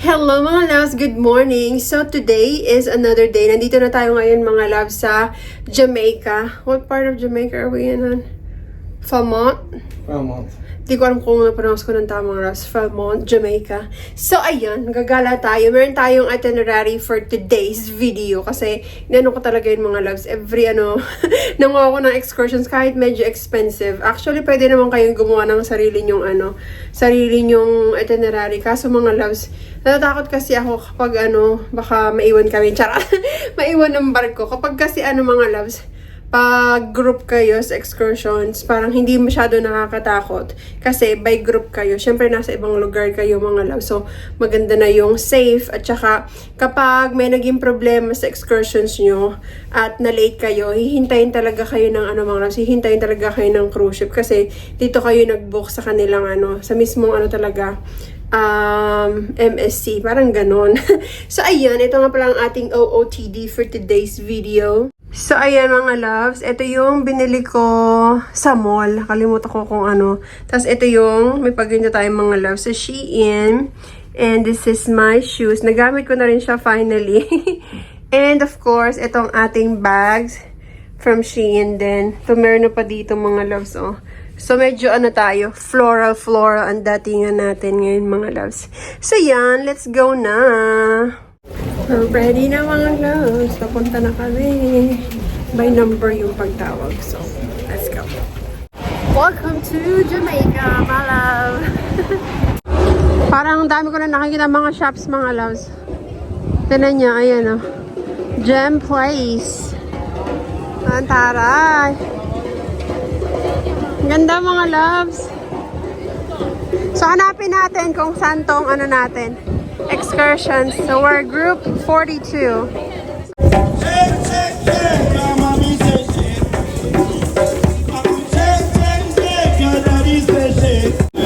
Hello mga loves, good morning! So today is another day. Nandito na tayo ngayon mga loves sa Jamaica. What part of Jamaica are we in on? Vermont. Di ko alam kung na-pronounce ko ng tamang loves. Falmouth, Jamaica. So ayun, gagala tayo. Meron tayong itinerary for today's video kasi inano ko talaga yun mga loves. Every ano, nanguha ko ng excursions kahit medyo expensive. Actually, pwede naman kayong gumawa ng sarili nyong ano, sarili nyong itinerary. Kaso mga loves, natatakot kasi ako kapag ano, baka maiwan kami. Tsara, maiwan ng barko. Kapag kasi ano mga loves, pag group kayo sa excursions, parang hindi masyado nakakatakot. Kasi by group kayo, syempre nasa ibang lugar kayo mga love. So, maganda na yung safe. At saka, kapag may naging problema sa excursions nyo at na-late kayo, hihintayin talaga kayo ng ano mga loves, hihintayin talaga kayo ng cruise ship. Kasi dito kayo nag-book sa kanilang ano, sa mismong ano talaga, um, MSC. Parang ganon. so, ayan. Ito nga pala ang ating OOTD for today's video. So, ayan mga loves. Ito yung binili ko sa mall. Kalimutan ko kung ano. Tapos, ito yung, may pagganto tayong mga loves sa Shein. And this is my shoes. Nagamit ko na rin siya finally. And of course, itong ating bags from Shein din. So, meron pa dito mga loves, oh. So, medyo ano tayo, floral, floral ang datingan natin ngayon mga loves. So, yan, let's go na. We're ready na mga loves. Papunta na kami. By number yung pagtawag. So, let's go. Welcome to Jamaica, my love. Parang dami ko na nakikita mga shops, mga loves. Tinan niya, ayan o. Oh. Gem Place. Ang taray. Ganda mga loves. So, hanapin natin kung saan tong ano natin. Excursions. So, we're group 42.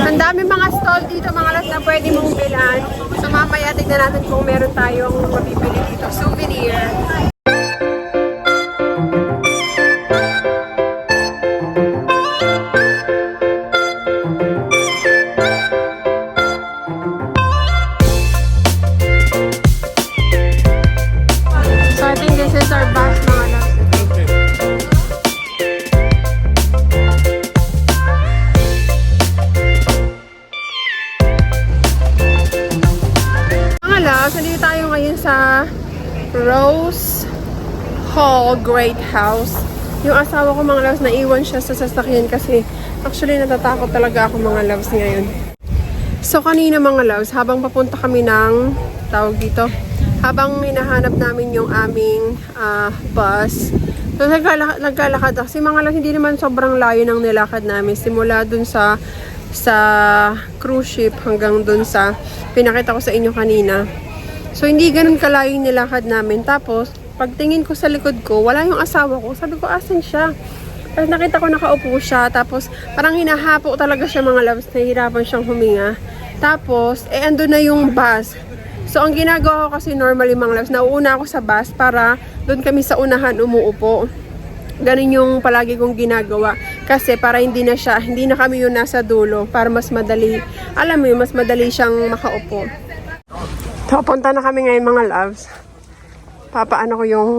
Ang dami mga stall dito, mga las na pwede mong bilhan. So, mamaya tignan natin kung meron tayong mabibili Hall Great House. Yung asawa ko mga loves, naiwan siya sa sasakyan kasi actually natatakot talaga ako mga loves ngayon. So kanina mga loves, habang papunta kami ng tawag dito, habang hinahanap namin yung aming ah, bus, so naglalakad, naglalakad kasi mga loves, hindi naman sobrang layo ng nilakad namin. Simula dun sa sa cruise ship hanggang dun sa pinakita ko sa inyo kanina. So hindi ganun kalayo yung nilakad namin. Tapos, pagtingin ko sa likod ko, wala yung asawa ko. Sabi ko, asan siya? Tapos nakita ko nakaupo siya. Tapos parang hinahapo talaga siya mga loves. Nahihirapan siyang huminga. Tapos, eh ando na yung bus. So ang ginagawa ko kasi normally mga loves, nauuna ako sa bus para doon kami sa unahan umuupo. Ganun yung palagi kong ginagawa. Kasi para hindi na siya, hindi na kami yung nasa dulo. Para mas madali, alam mo yun, mas madali siyang makaupo. So, punta na kami ngayon mga loves. Papaano ko yung,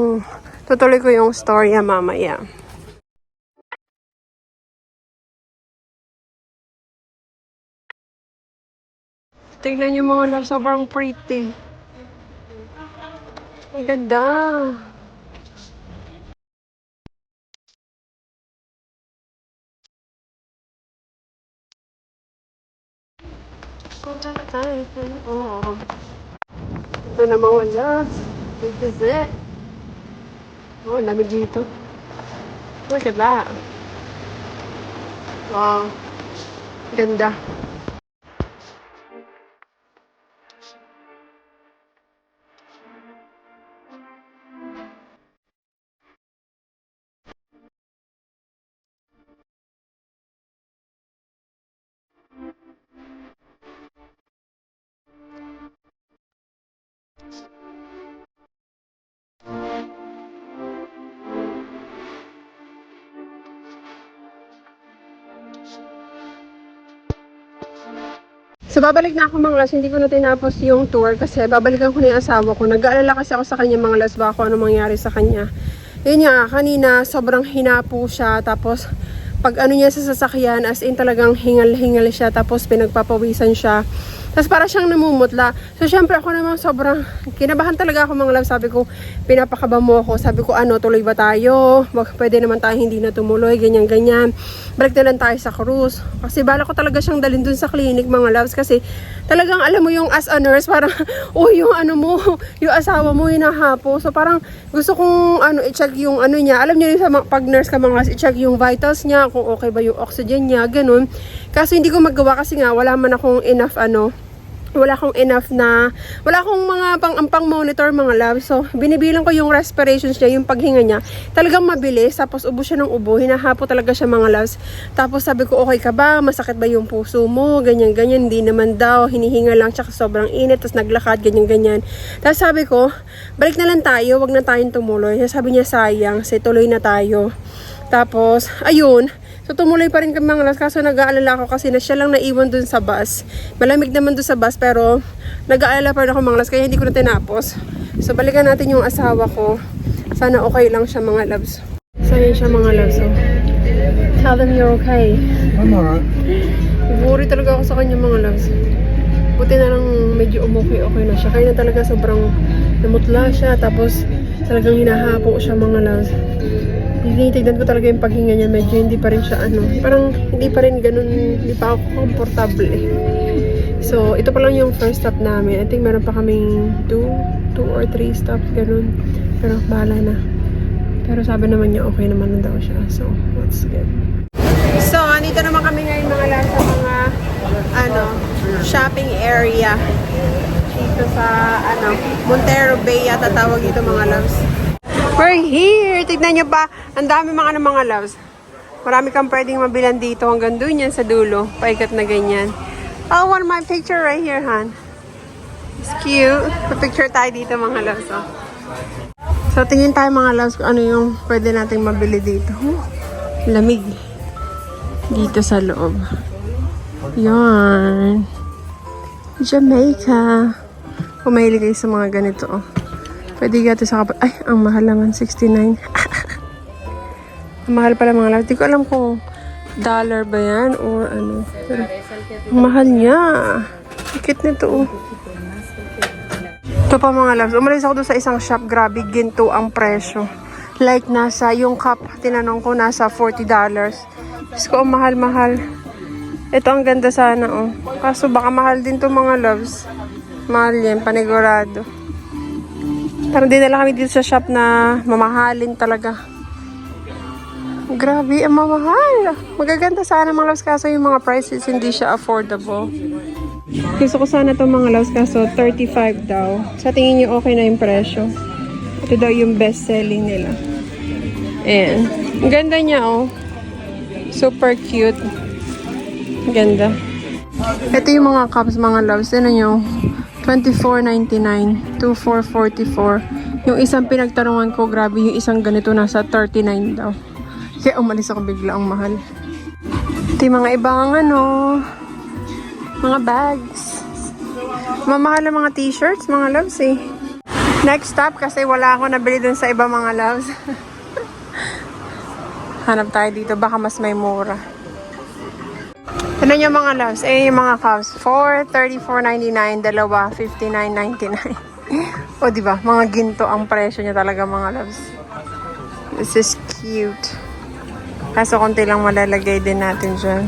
tutuloy ko yung storya mamaya. Tingnan niyo mga loves, sobrang pretty. Ang ganda. Punta na tayo. Oo. Ito na mga loves. This is it. Oh, lamig dito. Look at that. Wow. Ganda. So, babalik na ako mga las. Hindi ko na tinapos yung tour kasi babalikan ko na yung asawa ko. Nag-aalala kasi ako sa kanya mga las ba kung ano mangyari sa kanya. Yun nga, kanina sobrang hinapo siya. Tapos, pag ano niya sa sasakyan, as in talagang hingal-hingal siya. Tapos, pinagpapawisan siya. Tapos para siyang namumutla. So, syempre ako naman sobrang kinabahan talaga ako mga love. Sabi ko, pinapakaba mo ako. Sabi ko, ano, tuloy ba tayo? Wag, pwede naman tayo hindi na tumuloy, ganyan-ganyan. Balik na lang tayo sa cruise. Kasi bala ko talaga siyang dalhin dun sa clinic, mga loves. Kasi talagang alam mo yung as a nurse, parang, oh, yung ano mo, yung asawa mo, hinahapo. So, parang gusto kong ano, i-check yung ano niya. Alam niyo sa pag nurse ka mga loves, i-check yung vitals niya, kung okay ba yung oxygen niya, ganun. Kaso hindi ko magawa kasi nga, wala man akong enough ano, wala akong enough na, wala akong mga pang, ang pang monitor mga love. So, binibilang ko yung respirations niya, yung paghinga niya. Talagang mabilis, tapos ubo siya ng ubo. Hinahapo talaga siya mga loves. Tapos sabi ko, okay ka ba? Masakit ba yung puso mo? Ganyan, ganyan. Hindi naman daw. Hinihinga lang, tsaka sobrang init, tapos naglakad, ganyan, ganyan. Tapos sabi ko, balik na lang tayo, wag na tayong tumuloy. Sabi niya, sayang, say tuloy na tayo. Tapos, ayun, So tumuloy pa rin kami mga las kaso nag-aalala ako kasi na siya lang naiwan dun sa bus. Malamig naman dun sa bus pero nag-aalala pa rin ako mga las kaya hindi ko na tinapos. So balikan natin yung asawa ko. Sana okay lang siya mga loves. So yun siya mga loves. So, tell them you're okay. I'm alright. Worry talaga ako sa kanya mga loves. Buti na lang medyo umukay-okay na siya. Kaya na talaga sobrang namutla siya. Tapos talagang hinahapo siya mga loves. Tinitignan ko talaga yung paghinga niya. Medyo hindi pa rin siya ano. Parang hindi pa rin ganun. Hindi pa ako comfortable eh. So, ito pa lang yung first stop namin. I think meron pa kaming two, two or three stops ganun. Pero bahala na. Pero sabi naman niya okay naman na daw siya. So, that's good. So, andito naman kami ngayon mga lang sa mga ano, shopping area. Dito sa ano, Montero Bay yata tawag dito mga loves. We're here! Tignan nyo ba? Ang dami mga ano, mga loves. Marami kang pwedeng mabilan dito hanggang doon yan sa dulo. Paikat na ganyan. Oh, one my picture right here, Han. It's cute. Pa-picture tayo dito mga loves. Oh. So, tingin tayo mga loves kung ano yung pwede nating mabili dito. Lamig. Dito sa loob. Yan. Jamaica. Pumahilig kayo sa mga ganito. Oh. Pwede gato sa kapat. Ay, ang mahal naman. 69. ang mahal pala mga loves. Di ko alam kung dollar ba yan or ano. Pero, mahal niya. Tikit nito. Oh. Ito pa mga loves. Umalis ako doon sa isang shop. Grabe, ginto ang presyo. Like nasa, yung cup, tinanong ko, nasa $40. Diyos ko, ang mahal-mahal. Ito ang ganda sana, oh. Kaso baka mahal din to mga loves. Mahal yan, panigurado. Parang dinala kami dito sa shop na mamahalin talaga. Grabe, ang mamahal. Magaganda sana mga loves kaso yung mga prices hindi siya affordable. Gusto ko sana itong mga loves kaso 35 daw. Sa tingin niyo okay na yung presyo. Ito daw yung best selling nila. Ayan. Ang ganda niya oh. Super cute. Ganda. Ito yung mga cups mga loves. Ano nyo? 24.99. 24.44. Yung isang pinagtarungan ko, grabe yung isang ganito nasa 39 daw. Kaya umalis ako bigla ang mahal. Ito mga ibang ano, mga bags. Mamahal ang mga t-shirts, mga loves eh. Next stop kasi wala ako nabili dun sa iba mga loves. Hanap tayo dito, baka mas may mura. Ano yung mga loves? Eh, yung mga cups. 4, 34.99, dalawa, 59.99. o, di ba? Mga ginto ang presyo niya talaga, mga loves. This is cute. Kaso konti lang malalagay din natin dyan.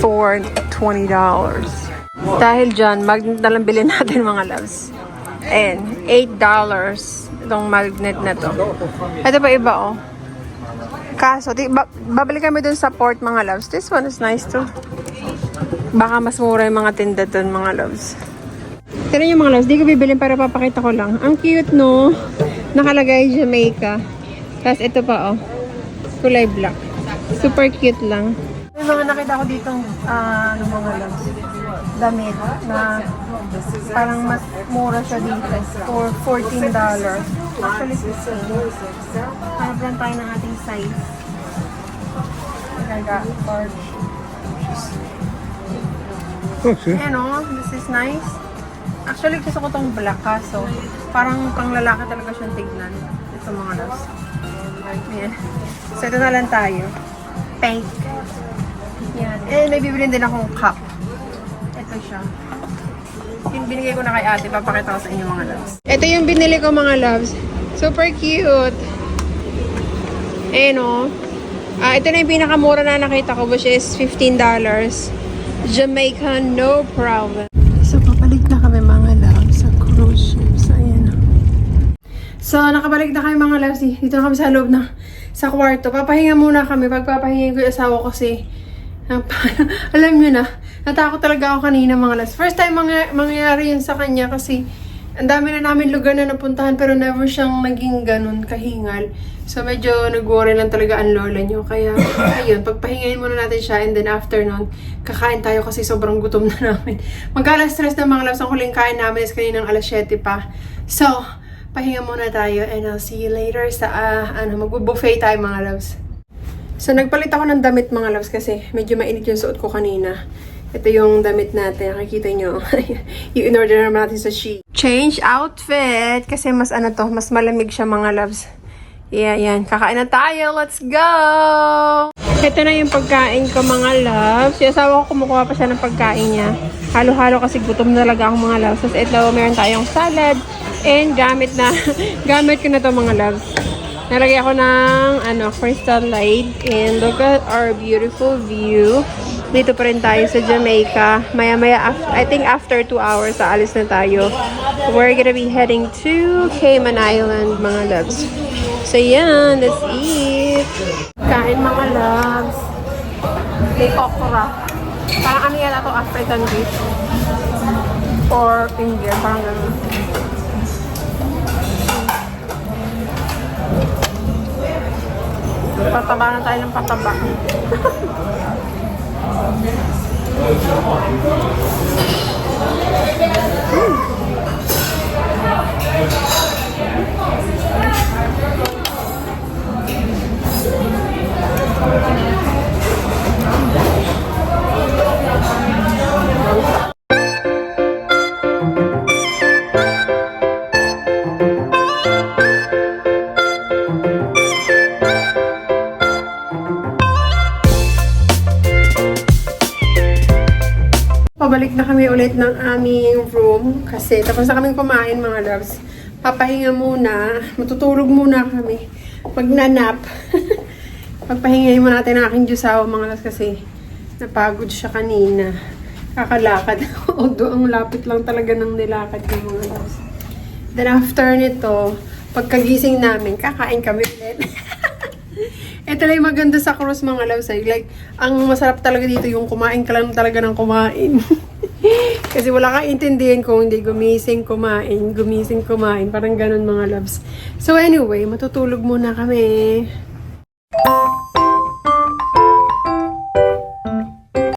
For $20. Dahil dyan, magnet bilhin natin, mga loves. And, $8 itong magnet na to. Ito pa iba, oh. Kaso, di, ba, babalik kami dun sa port mga loves. This one is nice too. Baka mas mura yung mga tinda dun mga loves. Tignan yung mga loves. Di ko bibilin para papakita ko lang. Ang cute no. Nakalagay Jamaica. Tapos ito pa oh. Kulay black. Super cute lang. May mga nakita ko ditong ah, ano mga loves. Damit na parang mas mura siya dito for $14. Actually, 15. Hanap lang tayo ng ating size. Gaga, large. Okay. Ayan o, this is nice. Actually, gusto ko tong black kaso parang pang lalaki talaga siyang tignan. Ito mga loves. Ayan. So, ito na lang tayo. Pink. Yan. And may bibili din akong cup. Ito siya. Yung binigay ko na kay ate, papakita ko sa inyo mga loves. Ito yung binili ko mga loves. Super cute. Ayan o. Ah, ito na yung pinakamura na nakita ko which is $15. Jamaican, no problem. So, papalik na kami mga loves sa cruise ship. So, ayan. So, nakabalik na kami mga loves. Dito na kami sa loob na sa kwarto. Papahinga muna kami. Pagpapahinga ko yung asawa ko kasi alam nyo na, natakot talaga ako kanina mga loves. First time mga, mangyayari yun sa kanya kasi ang dami na namin lugar na napuntahan pero never siyang naging ganun kahingal. So medyo nag-worry lang talaga ang lola niyo. Kaya ayun, pagpahingayin muna natin siya and then after nun, kakain tayo kasi sobrang gutom na namin. Magkalas stress na mga loves, ang huling kain namin is kaninang alas 7 pa. So, pahinga muna tayo and I'll see you later sa, ah, ano, magbubuffet tayo mga loves. So, nagpalit ako ng damit mga loves kasi medyo mainit yung suot ko kanina. Ito yung damit natin. Nakikita nyo. yung in-order naman natin sa Shein. Change outfit. Kasi mas ano to, mas malamig siya mga loves. Yeah, yan. Kakain na tayo. Let's go! Ito na yung pagkain ko mga loves. Yung asawa ko kumukuha pa siya ng pagkain niya. Halo-halo kasi gutom na talaga ako mga loves. Tapos ito, meron tayong salad. And gamit na, gamit ko na to mga loves. Nalagay ako ng ano, crystal light. And look at our beautiful view. Dito pa rin tayo sa Jamaica. Maya-maya, I think after 2 hours, aalis na tayo. We're gonna be heading to Cayman Island, mga loves. So yan, let's eat. Kain mga loves. May okra. Parang ano yan ito, African dish. Or Indian, parang ganun. Pataba na tayo ng pataba. Thank you. Pabalik na kami ulit ng aming room kasi tapos na kaming kumain mga loves. Papahinga muna, matutulog muna kami. Magnanap. Pagpahingayin muna natin ang aking Diyosawa mga loves kasi napagod siya kanina. Kakalakad. Although ang lapit lang talaga ng nilakad ng mga loves. Then after nito, pagkagising namin, kakain kami ulit. Lang yung maganda sa cruise mga loves ay like, ang masarap talaga dito yung kumain ka lang talaga ng kumain. Kasi wala kang intindihin kung hindi gumising, kumain, gumising, kumain. Parang ganun mga loves. So anyway, matutulog muna kami.